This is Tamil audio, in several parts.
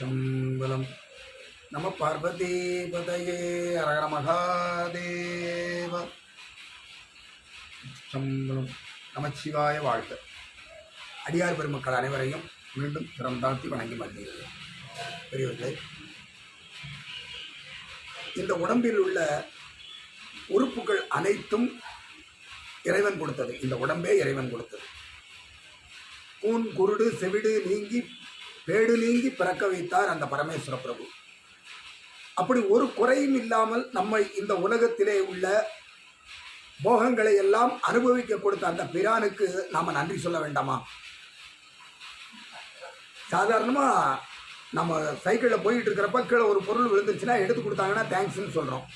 சம்பலம் நம பார்வதி பதையே அரகர மகாதேவ சம்பளம் நமச்சிவாய வாழ்க। அடியார் பெருமக்கள் அனைவரையும் மீண்டும் திறம் தாழ்த்தி வணங்கி மகிழ்கிறேன். பெரியவர்களே இந்த உடம்பில் உள்ள உறுப்புகள் அனைத்தும் இறைவன் கொடுத்தது. இந்த உடம்பே இறைவன் கொடுத்தது. கூன் குருடு செவிடு நீங்கி பேடு நீங்கி பிறக்க வைத்தார் அந்த பரமேஸ்வர பிரபு. அப்படி ஒரு குறையும் இல்லாமல் நம்மை இந்த உலகத்திலே உள்ள போகங்களை எல்லாம் அனுபவிக்க கொடுத்த அந்த பிரானுக்கு நாம் நன்றி சொல்ல வேண்டாமா? சாதாரணமாக நம்ம சைக்கிளில் போயிட்டு இருக்கிறப்ப கீழே ஒரு பொருள் விழுந்துச்சுன்னா எடுத்து கொடுத்தாங்கன்னா தேங்க்ஸ்ன்னு சொல்கிறோம்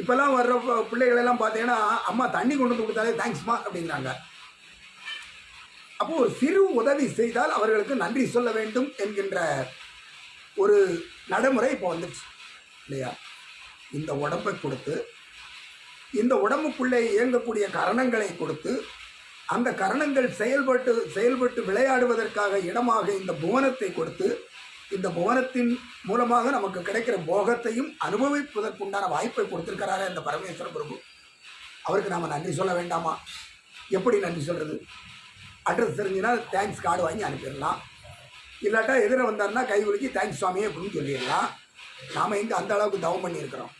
இப்போல்லாம் வர்ற பிள்ளைகளெல்லாம் பார்த்தீங்கன்னா அம்மா தண்ணி கொண்டு வந்து கொடுத்தாலே தேங்க்ஸ்மா அப்படிங்கிறாங்க. அப்போ ஒரு சிறு உதவி செய்தால் அவர்களுக்கு நன்றி சொல்ல வேண்டும் என்கின்ற ஒரு நடைமுறை இப்போ வந்துடுச்சு இல்லையா? இந்த உடம்பை கொடுத்து இந்த உடம்புக்குள்ளே இயங்கக்கூடிய கரணங்களை கொடுத்து அந்த கரணங்கள் செயல்பட்டு செயல்பட்டு விளையாடுவதற்காக இடமாக இந்த புவனத்தை கொடுத்து இந்த புவனத்தின் மூலமாக நமக்கு கிடைக்கிற போகத்தையும் அனுபவிப்பதற்குண்டான வாய்ப்பை கொடுத்திருக்கிறாரா இந்த பரமேஸ்வர பிரபு. அவருக்கு நாம் நன்றி சொல்ல வேண்டாமா? எப்படி நன்றி சொல்கிறது அட்ரஸ் தெரிஞ்சுன்னா தேங்க்ஸ் கார்டு வாங்கி அனுப்பிடலாம். இல்லாட்டா எதிர வந்தார்னா கை குலுக்கி தேங்க்ஸ் சுவாமி அப்படின்னு சொல்லிடலாம். நாம் இங்கே அந்த அளவுக்கு தவம் பண்ணியிருக்கிறோம்.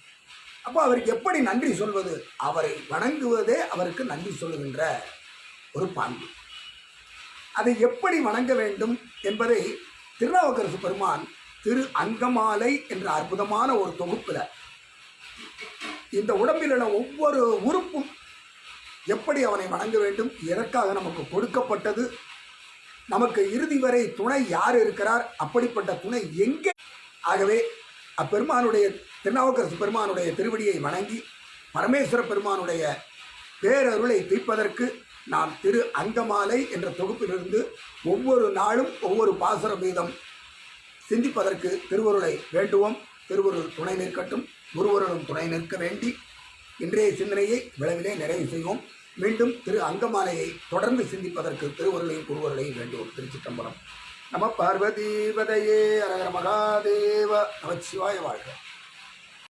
அப்போ அவருக்கு எப்படி நன்றி சொல்வது? அவரை வணங்குவதே அவருக்கு நன்றி சொல்லுகின்ற ஒரு பாங்கு. அதை எப்படி வணங்க வேண்டும் என்பதை திருநாவுக்கரசு பெருமான் திரு அங்கமாலை என்ற அற்புதமான ஒரு தொகுப்பில் இந்த உடம்பில் உள்ள ஒவ்வொரு உறுப்பும் எப்படி அவனை வணங்க வேண்டும்? எதற்காக நமக்கு கொடுக்கப்பட்டது? நமக்கு இறுதி வரை துணை யார் இருக்கிறார்? அப்படிப்பட்ட துணை எங்கே? ஆகவே அப்பெருமானுடைய திருநாவுக்கரசு பெருமானுடைய திருவடியை வணங்கி பரமேஸ்வர பெருமானுடைய பேரருளை தீர்ப்பதற்கு நாம் திரு அங்கமாலை என்ற தொகுப்பிலிருந்து ஒவ்வொரு நாளும் ஒவ்வொரு பாசுர வீதம் சிந்திப்பதற்கு திருவருளை வேண்டுவோம். திருவருள் துணை நிற்கட்டும். குருவருளும் துணை நிற்க வேண்டி இன்றைய சிந்தனையை விளைவிலே நிறைவு செய்வோம். மீண்டும் திரு அங்கமாலையை தொடர்ந்து சிந்திப்பதற்கு திருவருளையும் குருவருளையும் வேண்டும் திருச்சிற்றம்பலம். நம பார்வதி பதையே அரகர மகாதேவ நமச்சிவாய வாழ்க.